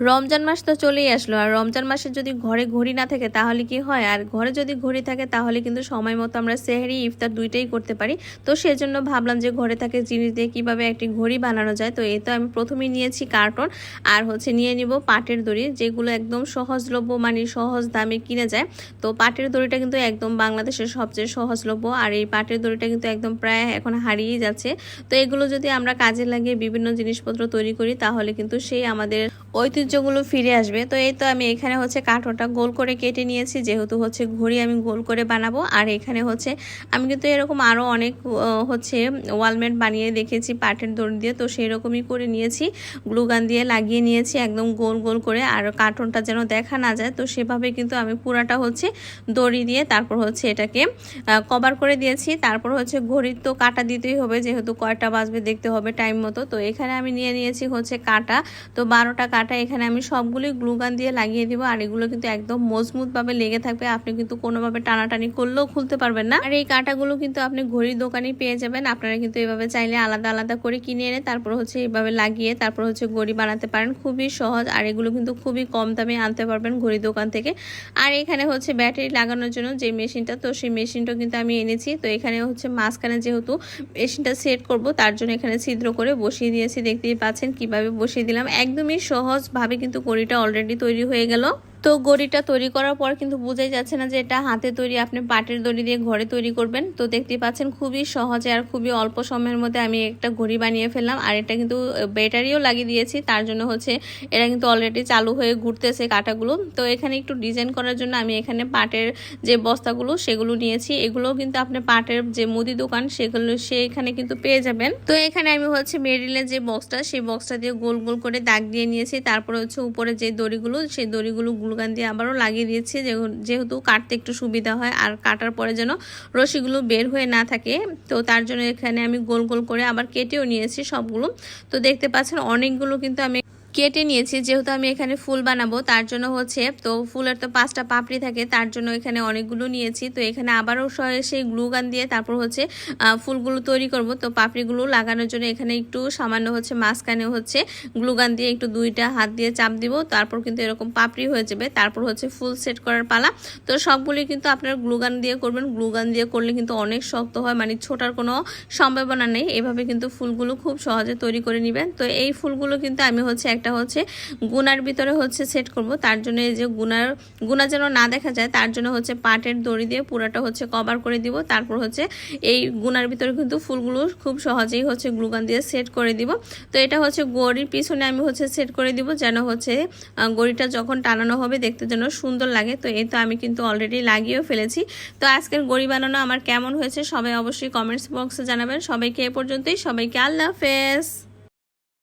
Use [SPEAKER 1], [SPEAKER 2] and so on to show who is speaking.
[SPEAKER 1] রমজান মাস তো চলেই আসলো, আর রমজান মাসে যদি ঘরে ঘড়ি না থাকে তাহলে কি হয়? আর ঘরে যদি ঘড়ি থাকে তাহলে কিন্তু সময় মতো আমরা সেহরি, ইফতার দুইটাই করতে পারি। তো সেজন্য ভাবলাম যে ঘরে থাকে জিনিস দিয়ে কীভাবে একটি ঘড়ি বানানো যায়? তো এই তো আমি প্রথমেই নিয়েছি কার্টন, আর হচ্ছে নিয়ে নিব পাটের দড়ি, যেগুলো একদম সহজলভ্য মানে সহজ দামে কিনে যায়। তো পাটের দড়িটা কিন্তু একদম বাংলাদেশের সবচেয়ে সহজলভ্য, আর এই পাটের দড়িটা কিন্তু একদম প্রায় এখন হারিয়েই যাচ্ছে। তো এগুলো যদি আমরা কাজে লাগিয়ে বিভিন্ন জিনিসপত্র তৈরি করি, তাহলে কিন্তু সেই আমাদের ঐতিহ্যগুলো ফিরে আসবে। তো এই তো আমি এখানে হচ্ছে কাঠোটা গোল করে কেটে নিয়েছি। যেহেতু হচ্ছে ঘড়ি আমি গোল করে বানাবো। আর এখানে হচ্ছে আমি কিন্তু এরকম আরও অনেক হচ্ছে ওয়ালমেট বানিয়ে দেখেছি পাটের দড়ি দিয়ে। তো সেই রকমই করে নিয়েছি। গ্লুগান দিয়ে লাগিয়ে নিয়েছি একদম গোল গোল করে। আর কার্টনটা যেন দেখা না যায়। তো সেভাবে কিন্তু আমি পুরাটা হচ্ছে দড়ি দিয়ে তারপর হচ্ছে এটাকে কভার করে দিয়েছি। তারপর হচ্ছে ঘড়ির তো কাটা দিতেই হবে। যেহেতু কয়টা বাজবে দেখতে হবে টাইম মতো। তো এখানে আমি নিয়ে নিয়েছি হচ্ছে কাটা। তো বারোটা কাটা এখানে আমি সবগুলোই গ্লুগান দিয়ে লাগিয়ে দিব, আর এগুলো কিন্তু একদম মজবুতভাবে লেগে থাকবে। আপনি কিন্তু কোনোভাবে টানাটানি করলেও খুলতে পারবেন না। আর এই কাটাগুলো কিন্তু আপনি ঘড়ির দোকানেই পেয়ে যাবেন। আপনারা কিন্তু এভাবে চাইলে আলাদা আলাদা করে কিনে এনে তারপর হচ্ছে এইভাবে লাগিয়ে তারপর হচ্ছে ঘড়ি বানাতে পারেন। খুবই সহজ, আর এগুলো কিন্তু খুবই কম দামে আনতে পারবেন ঘড়ি দোকান থেকে। আর এখানে হচ্ছে ব্যাটারি লাগানোর জন্য যে মেশিনটা, তো সেই মেশিনটা কিন্তু আমি এনেছি। তো এখানে হচ্ছে মাঝখানে যেহেতু মেশিনটা সেট করব, তার জন্য এখানে ছিদ্র করে বসিয়ে দিয়েছি। দেখতেই পাচ্ছেন কীভাবে বসিয়ে দিলাম। একদমই সহজভাবে কিন্তু কড়িটা অলরেডি তৈরি হয়ে গেল। তো গড়িটা তৈরি করার পর কিন্তু বোঝাই যাচ্ছে না যে এটা হাতে তৈরি, আপনি পাটের দড়ি দিয়ে ঘরে তৈরি করবেন। তো দেখতেই পাচ্ছেন খুবই সহজে আর খুবই অল্প সময়ের মধ্যে আমি একটা ঘড়ি বানিয়ে ফেললাম। আর এটা কিন্তু ব্যাটারিও লাগিয়ে দিয়েছি, তার জন্য হচ্ছে এটা কিন্তু অলরেডি চালু হয়ে ঘুরতেছে কাটাগুলো। তো এখানে একটু ডিজাইন করার জন্য আমি এখানে পাটের যে বস্তাগুলো, সেগুলো নিয়েছি। এগুলোও কিন্তু আপনি পাটের যে মুদি দোকান, সেগুলো সেখানে কিন্তু পেয়ে যাবেন। তো এখানে আমি হচ্ছে মেরিলের যে বক্সটা, সেই বক্সটা দিয়ে গোল গোল করে দাগ দিয়ে নিয়েছি। তারপরে হচ্ছে উপরে যে দড়িগুলো, সেই দড়িগুলো গ্লুগান দিয়ে আবারও লাগিয়ে দিয়েছি। যেহ- যেহেতু কাটতে একটু সুবিধা হয়, আর কাটার পরে যেন রশিগুলো বের হয়ে না থাকে, তো তার জন্য এখানে আমি গোল গোল করে আবার কেটেও নিয়েছি সবগুলো। তো দেখতে পাচ্ছেন অনেকগুলো কিন্তু আমি কেটে নিয়েছি, যেহেতু আমি এখানে ফুল বানাবো, তার জন্য হচ্ছে, তো ফুলের তো পাঁচটা পাপড়ি থাকে, তার জন্য এখানে অনেকগুলো নিয়েছি। তো এখানে আবারও সেই গ্লু গান দিয়ে তারপর হচ্ছে ফুলগুলো তৈরি করব। তো পাপড়িগুলো লাগানোর জন্য এখানে একটু সামান্য হচ্ছে মাঝখানে হচ্ছে গ্লু গান দিয়ে একটু দুইটা হাত দিয়ে চাপ দিব, তারপর কিন্তু এরকম পাপড়ি হয়ে যাবে। তারপর হচ্ছে ফুল সেট করার পালা। তো সবগুলি কিন্তু আপনার গ্লু গান দিয়ে করবেন। গ্লু গান দিয়ে করলে কিন্তু অনেক শক্ত হয় মানে ছোটার কোনো সম্ভাবনা নেই। এভাবে কিন্তু ফুলগুলো খুব সহজে তৈরি করে নেবেন। তো এই ফুলগুলো কিন্তু আমি হচ্ছে একটা হচ্ছে গুনার ভিতরে হচ্ছে সেট করব। তার জন্য এই যে গুনার, গুনা যেন না দেখা যায়, তার জন্য হচ্ছে পাটের দড়ি দিয়ে পুরাটা হচ্ছে কভার করে দিব। তারপর হচ্ছে এই গুনার ভিতরে কিন্তু ফুলগুলো খুব সহজেই হচ্ছে গ্লুগান দিয়ে সেট করে দিব। তো এটা হচ্ছে গড়ির পিছনে আমি হচ্ছে সেট করে দিব, যেন হচ্ছে গড়িটা যখন টানানো হবে দেখতে যেন সুন্দর লাগে। তো এই তো আমি কিন্তু অলরেডি লাগিয়েও ফেলেছি। তো আজকের গড়ি বানানো আমার কেমন হয়েছে সবাই অবশ্যই কমেন্টস বক্সে জানাবেন। সবাইকে এ পর্যন্তই। সবাইকে আল্লাহ হাফেজ।